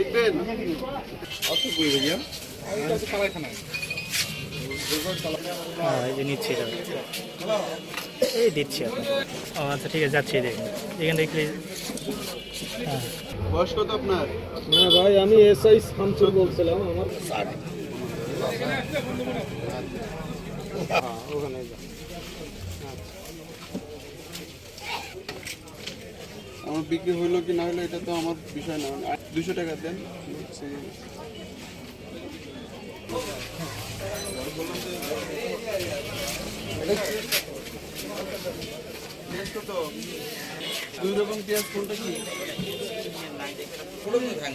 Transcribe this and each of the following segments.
লিখবেন? হ্যাঁ এই যে নিচ্ছি এই দিচ্ছি ও আচ্ছা ঠিক আছে যাচ্ছি দেখুন এখানে দেখলে হ্যাঁ। বয়স কত আপনার? না ভাই আমি এসআই শামসুর বলছিলাম আমার ওখানে আমার বিক্রি হইল কি না হইল এটা তো আমার বিষয় না। দুশো টাকা দেন? দুই রকম পেঁয়াজ কোনটা কি আর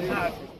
লেখা নিয়ম আছে না